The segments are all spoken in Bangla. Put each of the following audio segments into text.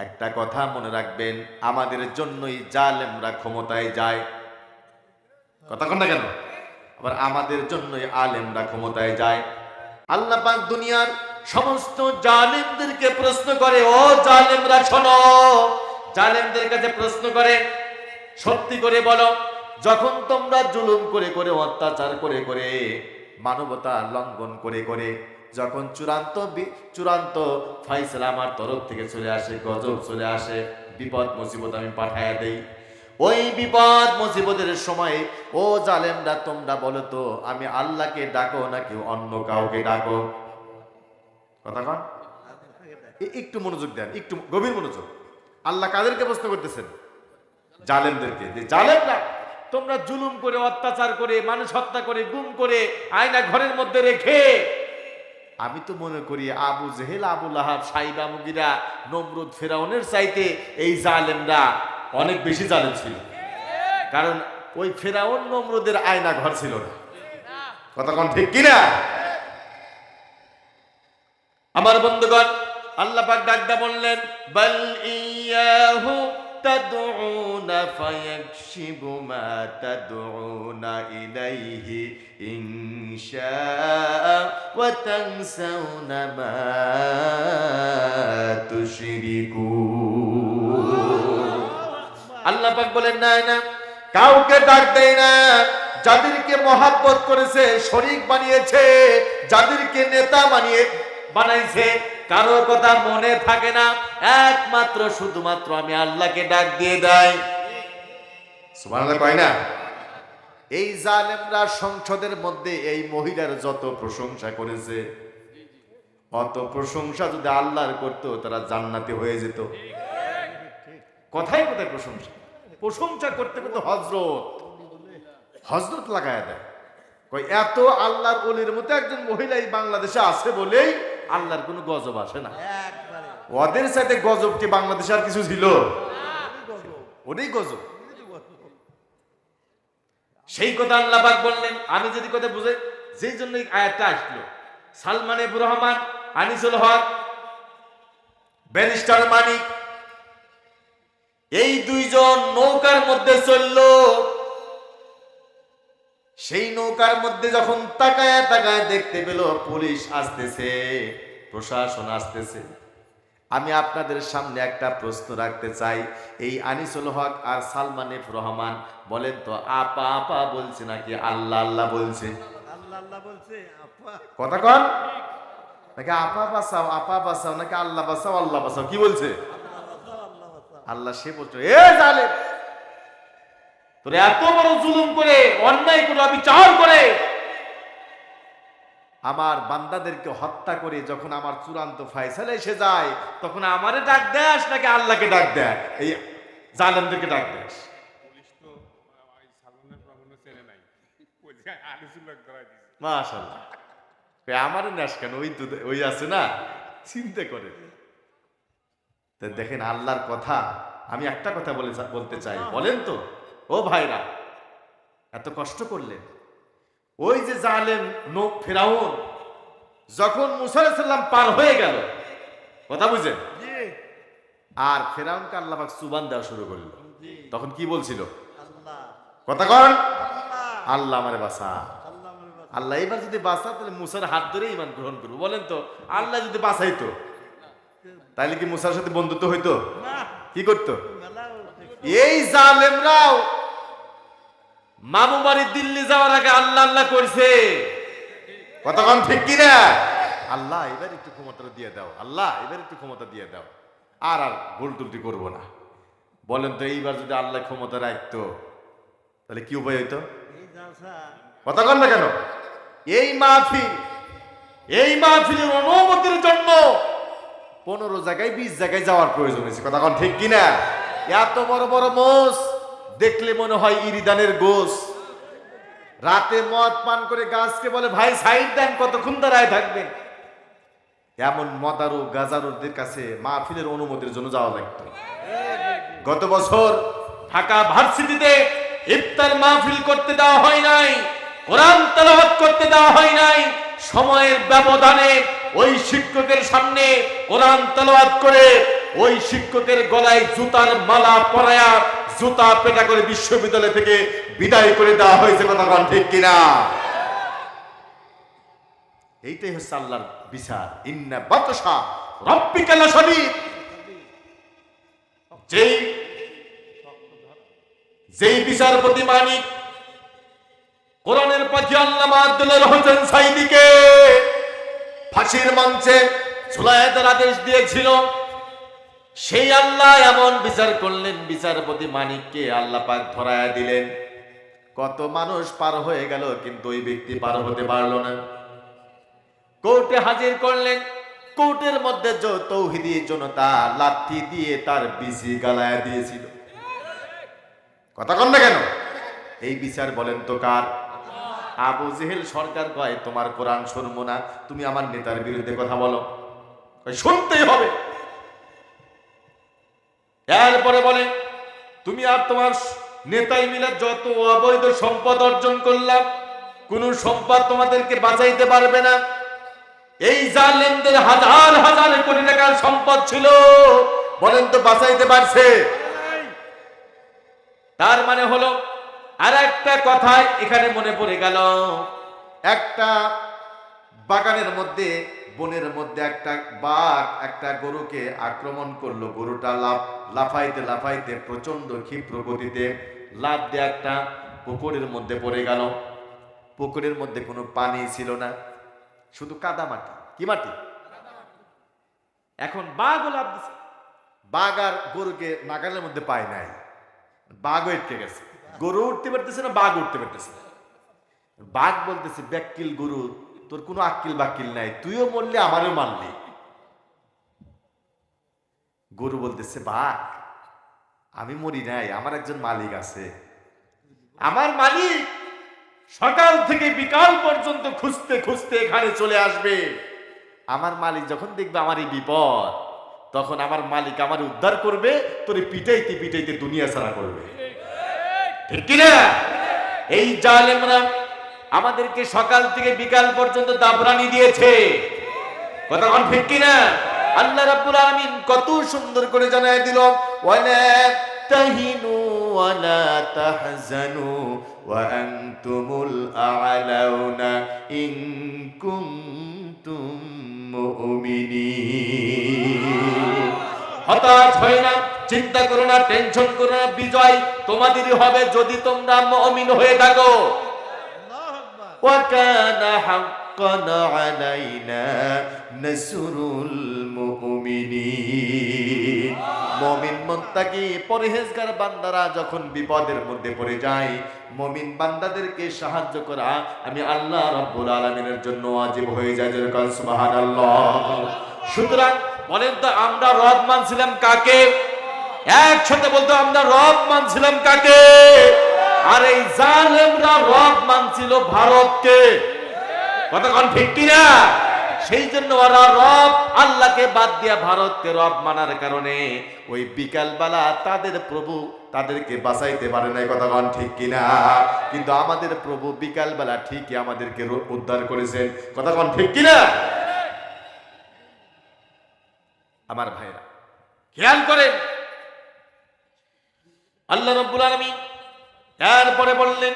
একটা কথা মনে রাখবেন, আমাদের জন্যই জালেমরা ক্ষমতায় যায়। কথা কন কেন? আবার আমাদের জন্যই আলেমরা ক্ষমতায় যায়। আল্লাহ পাক দুনিয়ার সমস্ত জালেমদেরকে প্রশ্ন করে, ও জালেমরা, শোনো। জালেমদের কাছে প্রশ্ন করে, সত্যি করে বলো, যখন তোমরা জুলুম করে করে, অত্যাচার করে করে, মানবতা লঙ্ঘন করে করে যখন চূড়ান্ত চূড়ান্ত ফাইসলা আমার তরফ থেকে চলে আসে, গজব চলে আসে, বিপদ, মুসিবত আমি পাঠাইয়া দেই। ওই বিপদ, মুসিবতের সময়, ও জালেমরা, তোমরা বলো তো, আমি আল্লাহকে ডাকো নাকি অন্য কাউকে ডাকো? কথা কন। একটু মনোযোগ দেন, একটু গভীর মনোযোগ। আল্লাহ কাদেরকে প্রশ্ন করতেছেন? জালেমদেরকে। যে জালেমরা, তোমরা জুলুম করে, অত্যাচার করে, মানুষ হত্যা করে, গুম করে, আয়না ঘরের মধ্যে রেখে আমি তো মনে করি আবু জেহেল, আবু লাহাব, সাইবা মুগিরা নমরুদ ফেরাউনের চাইতে এই জালেমরা অনেক বেশি জালেম ছিল। কারণ ওই ফেরাউন নমরুদের আয়না ঘর ছিল না। কথা ঠিক কিনা? আমার বন্ধুগণ, আল্লাহ পাক ডাকদা বললেন, বল ইয়াহু تدعون فيكشف ما تدعون إليه إن شاء وتنسون ما تشركون আল্লাহ পাক বলেন না না কাউকে ডাক দেয় না যাদেরকে মহাব্বত করেছে শরীক বানিয়েছে যাদেরকে নেতা বানিয়ে বানাইছে কারও কথা মনে থাকে না। একমাত্র শুধুমাত্র আমি আল্লাহকে ডাক দিয়ে দেয়। কয় না? এই জালেমরা সংসদের মধ্যে এই মহিলার যত প্রশংসা করেছে, অত প্রশংসা যদি আল্লাহর করতো, তারা জান্নাতে হয়ে যেত। কথাই কোথায় প্রশংসা। প্রশংসা করতে করতে হজরত হজরত লাগায় দেয়। এত আল্লাহর অলির মতো একজন মহিলা এই বাংলাদেশে আছে বলেই আল্লাহর কোনো গজব আসে না। ওদের সাথে গজব কি বাংলাদেশে আর কিছু ছিল? ওটাই গজব। সেই কথা আল্লাহ পাক বললেন। আমি যদি কথা বুঝে যেই জন্য আয়াতটা আসলো সালমান এফ রহমান আনিসুল হক ব্যারিস্টার মানিক এই দুইজন নৌকার মধ্যে চলল। সেই নৌকার মধ্যে যখন তাকায় তাকায় দেখতে পেল পুলিশ আসতেছে প্রশাসন আসতেছে। আমি আপনাদের সামনে একটা প্রশ্ন রাখতে চাই। এই আনিসুল হক আর সালমান এফ রহমান বলেন তো আপা আপা বলছে নাকি আল্লাহ আল্লাহ বলছে? আল্লাহ আল্লাহ বলছে আপা। কথা কন। নাকি আপা বাসাও আপা বাসাও নাকি আল্লাহ বাসাও আল্লাহ বাসাও কি বলছে? আল্লাহ সে বলছে এ জালে তোর এত বড় জুলুম করে অন্যায় করে বিচার করে। আমার বান্দাদেরকে হত্যা করে যখন আমার চূড়ান্ত ফাইসালা এসে যায় তখন আমারে ডাক দেস নাকি আল্লাহকে ডাক দেয়? এই জালেমদেরকে ডাক দিছে। মাশাল্লাহ আমার নেস কেন? ওই তো ওই আছে না? চিন্তা করে। দেখেন আল্লাহর কথা আমি একটা কথা বলে বলতে চাই। বলেন তো। ও ভাইরা এত কষ্ট করলেন ওই যে জালেম নোক ফেরাউন যখন মুসা সাল্লাম পার হয়ে গেল কথা বুঝেন? জি। আর ফেরাউনকে আল্লাহাক সুবান দেওয়া শুরু করল। জি। তখন কি বলছিল? কথা কন। আল্লাহ। আমারে বাসা আল্লাহ এবার যদি বাঁচা তাহলে মুসার হাত ধরে ইমান গ্রহণ করব। বলেন তো আল্লাহ যদি বাঁচাইতো তাহলে কি মুসার সাথে বন্ধুত্ব হইতো? কি করতো। এই জালেমরাও মামু বাড়ি দিল্লি যাওয়ার আগে আল্লাহ আল্লাহ করছে কতক্ষণ ঠিক কি না আল্লাহ এবার একটু ক্ষমতা দিয়ে দাও। আল্লাহ এবার একটু ক্ষমতা দিয়ে দাও। আর আর ভুল টুলটি করব না। বলেন তো এইবার যদি আল্লাহ ক্ষমতা রাখতো তাহলে কি উপায় হইতো? কথা কন না কেন? এই মাহফিল এই মাহফিলের অনুমতির জন্য পনেরো জায়গায় বিশ জায়গায় যাওয়ার প্রয়োজন হয়েছে। কথা কন ঠিক কিনা? এত বড় বড় মোষ। দেখলে মনে হয় ইরিদানের গোস। রাতে মদ পান করে গাছকে বলে, ভাই, সাইড দেন, কতক্ষণ দাঁড়ায় থাকবেন? এমন মদারু, গাজারুদের কাছে মাহফিলের অনুমতির জন্য যাওয়া লাগতো। গত বছর ঢাকা ভার্সিটিতে ইফতার মাহফিল করতে দেওয়া হয় নাই, কোরআন তেলাওয়াত করতে দেওয়া হয় নাই, সময়ের ব্যবধানে ওই শিক্ষকের সামনে কোরআন তেলাওয়াত করে ওই শিক্ষকের গলায় জুতার মালা পরায়া জুতা পেটা করে বিশ্ববিদ্যালয় থেকে বিদায় করে দেওয়া হয়েছে, কথা ঠিক কিনা? এইটাই হচ্ছে আল্লাহর বিচার। ইন্না বাতসা রব্বিকাল শদীদ যেই যেই বিচারপতি মানিক কোরআনের পাখি আল্লামা আব্দুল্লাহ হোসেন সাইদিকে ফাঁসির মঞ্চে ঝুলায়াতের আদেশ দিয়েছিল সেই আল্লাহ এমন বিচার করলেন, বিচারপতি মানিককে আল্লাহ পাক ধরায়া দিলেন। কত মানুষ পার হয়ে গেল, কিন্তু ওই ব্যক্তি পার হতে পারল না। কোর্টে হাজির করলেন, কোর্টের মধ্যে তৌহিদি জনতা লাঠি দিয়ে তার বিজি গালায় দিয়েছিল। কথা কন না কেন? এই বিচার বলেন তো কার? আবু জেহেল সরকার কয়, তোমার কোরআন শুনব না, তুমি আমার নেতার বিরুদ্ধে কথা বলো। শুনতেই হবে। এরপরে বলে, তুমি আর তোমার নেতাই মিলে যত অবৈধ সম্পদ অর্জন করলাম কোন সম্পদ তোমাদেরকে বাঁচাইতে পারবে না। এই জালেমদের হাজার হাজার কোটি টাকার সম্পদ ছিল, বলেন তো বাঁচাইতে পারছে? তার মানে হলো আর একটা কথা এখানে মনে পড়ে গেল। একটা বাগানের মধ্যে বনের মধ্যে একটা বাঘ একটা গরুকে আক্রমণ করল। গরুটা লাফ, লাফাইতে লাফাইতে প্রচণ্ড ক্ষিপ্র গতিতে লাফ দিয়ে একটা পুকুরের মধ্যে পড়ে গেল। পুকুরের মধ্যে কোনো পানি ছিল না, শুধু কাদা মাটি। কি মাটি? এখন বাঘ লাভ দিছে। বাঘ আর গরুকে নাগালের মধ্যে পায় নাই। বাঘ উঠতে গেছে। গরু উঠতে পারতেছে না, বাঘ উঠতে পারতেছে বাঘ বলতেছে ব্যাকিল গরু তোর কোনো আক্কিল বাক্কিল নাই, তুইও মরলি আমারও মারলি। গরু বলতেছে, বাঘ, আমি মরি নাই, আমার একজন মালিক আছে। আমার মালিক সকাল থেকে বিকাল পর্যন্ত খুঁজতে খুঁজতে এখানে চলে আসবে। আমার মালিক যখন দেখবে আমার এই বিপদ, তখন আমার মালিক আমার উদ্ধার করবে, তোর পিটাইতে পিটাইতে দুনিয়া ছাড়া করবে। ঠিক কিনা? এই জালেমরা আমাদেরকে সকাল থেকে বিকাল পর্যন্ত দাবরানি দিয়েছে। কোন ঠিক কিনা? আল্লাহ রাব্বুল আলামিন কত সুন্দর করে জানায় দিল, ওয়ালা তাহিনু ওয়ালা তাহজানু ওয়া আনতুমুল আ'লাউনা ইন কুনতুম মুমিনিন। হতাশ হয় না, চিন্তা করো না, টেনশন করো না, বিজয় তোমাদেরই হবে যদি তোমরা মুমিন হয়ে থাকো। وكان حقا علينا نصر المؤمنين মমিন মন্তাকি পরহেজগার বান্দারা যখন বিপদের মধ্যে পড়ে যায় মমিন বান্দাদেরকে সাহায্য করা আমি আল্লাহ রাব্বুল আলামিনের জন্য ওয়াজিব হয়ে যায় যেরকম সুবহানাল্লাহ সুতরাং বলেন তো আমরা রব মানছিলাম কাকে একসাথে বলতো আমরা রব মানছিলাম কাকে আর এই জালেমরা রব মানছিল ভারতকে। কতক্ষণ ঠিক কিনা? সেই জন্য ওরা রব আল্লাহকে বাদ দিয়া ভারতকে রব মানার কারণে ওই বিকালবেলা তাদের প্রভু তাদেরকে বাঁচাইতে পারে নাই কতক্ষণ ঠিক কিনা? কিন্তু আমাদের প্রভু বিকালবেলা ঠিকই আমাদেরকে উদ্ধার করেছেন কতক্ষণ ঠিক কিনা? আমার ভাইরা, খেয়াল করেন। আল্লাহ রব্বুল আলামিন এরপরে বললেন,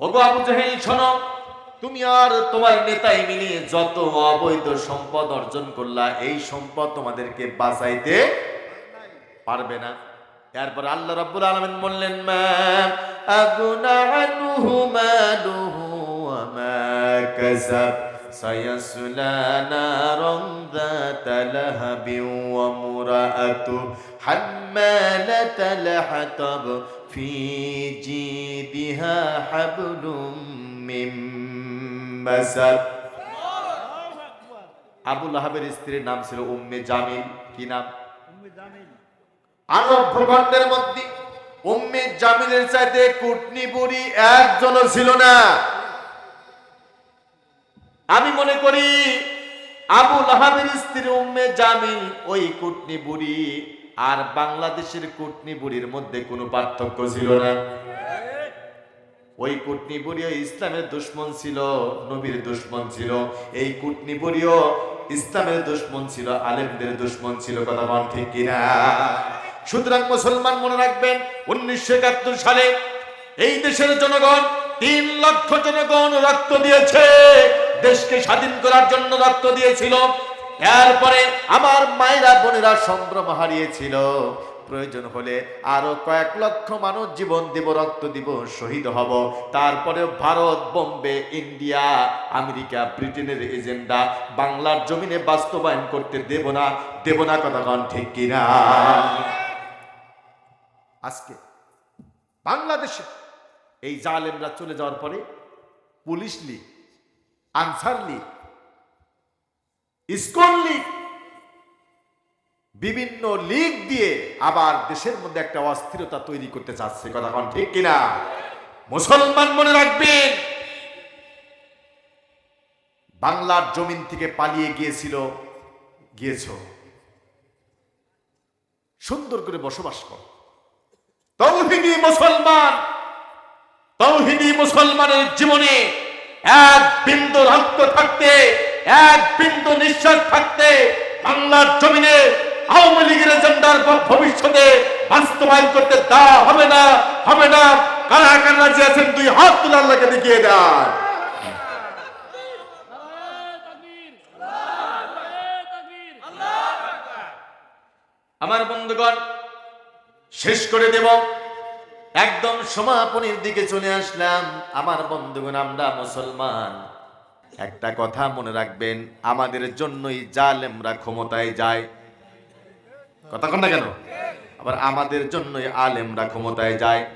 ওগো আবু জাহিল, শোনো, তুমি আর তোমার নেতাই মিলিয়ে যত অবৈধ সম্পদ অর্জন করলা, এই সম্পদ তোমাদেরকে বাঁচাইতে পারবে না। এরপর আল্লাহ রাব্বুল আলামিন বললেন, মা আগুনা আনহু মালুহু ওয়া حمالة الحطب في جيدها حبل من مسد আল্লাহু আকবার আবু লাহাবের স্ত্রীর নাম ছিল উম্মে জামিল কি নাম উম্মে জামিল আরব ভূখণ্ডের মধ্যে উম্মে জামিলের চাইতে কুটনি বুড়ি একজনও ছিল না আমি মনে করি আবু লাহাবের স্ত্রী উম্মে জামিল, ওই কুটনি বুড়ি। আর বাংলাদেশের কুটনি বুড়ির মধ্যে কোনো পার্থক্য ছিল না। ওই কুটনি বুড়িও ইসলামের দুশ্মন ছিল, নবীর দুশ্মন ছিল। এই কুটনি বুড়িও ইসলামের দুশ্মন ছিল, আলেমদের দুশ্মন ছিল, কথা বল ঠিক কিনা? সুতরাং মুসলমান মনে রাখবেন, উনিশশো একাত্তর সালে এই দেশের জনগণ তিন লক্ষ জনগণ রক্ত দিয়েছে। দেশকে স্বাধীন করার জন্য রক্ত দিয়েছিল। এরপরে আমার মায়েরা, বোনেরা সম্ভ্রম হারিয়েছিল। প্রয়োজন হলে আরও কয়েক লক্ষ মানুষ জীবন দিব, রক্ত দিব, শহীদ হব। তারপরে ভারত, বোম্বে, ইন্ডিয়া, আমেরিকা, ব্রিটেনের এজেন্ডা, বাংলার জমিনে বাস্তবায়ন করতে দেব না। দেব না কথা কন ঠিক কিনা? আজকে বাংলাদেশে এই জালেমরা চলে যাওয়ার পরে police league Ansar league ISKCON league বিভিন্ন লীগ দিয়ে আবার দেশের মধ্যে একটা অস্থিরতা তৈরি করতে চাচ্ছে কথা কোন ঠিক কিনা মুসলমান মনে রাখবেন বাংলার জমিন থেকে পালিয়ে গিয়েছিল গিয়েছ সুন্দর করে বসবাস কর তৌহিদি মুসলমান তৌহিদি মুসলমানের জীবনে এক বিন্দু রক্ত থাকতে, এক বিন্দু নিঃশ্বাস থাকতে, বাংলার জমিনে আওয়ামী লীগের এজেন্ডার ভবিষ্যতে বাস্তবায়ন করতে দেওয়া হবে না হবে না। কারা কারা রাজি আছেন, দুই হাত তুলে আল্লাহকে দেখিয়ে দেন। আমার বন্ধুগণ, শেষ করে দেব। একদম সমাপনের দিকে চলে আসলাম। আমার বন্ধুগণ, আমরা মুসলমান। একটা কথা মনে রাখবেন, আমাদের জন্যই জালেমরা ক্ষমতায় যায়। কথা কন না কেন? আবার আমাদের জন্যই আলেমরা ক্ষমতায় যায়।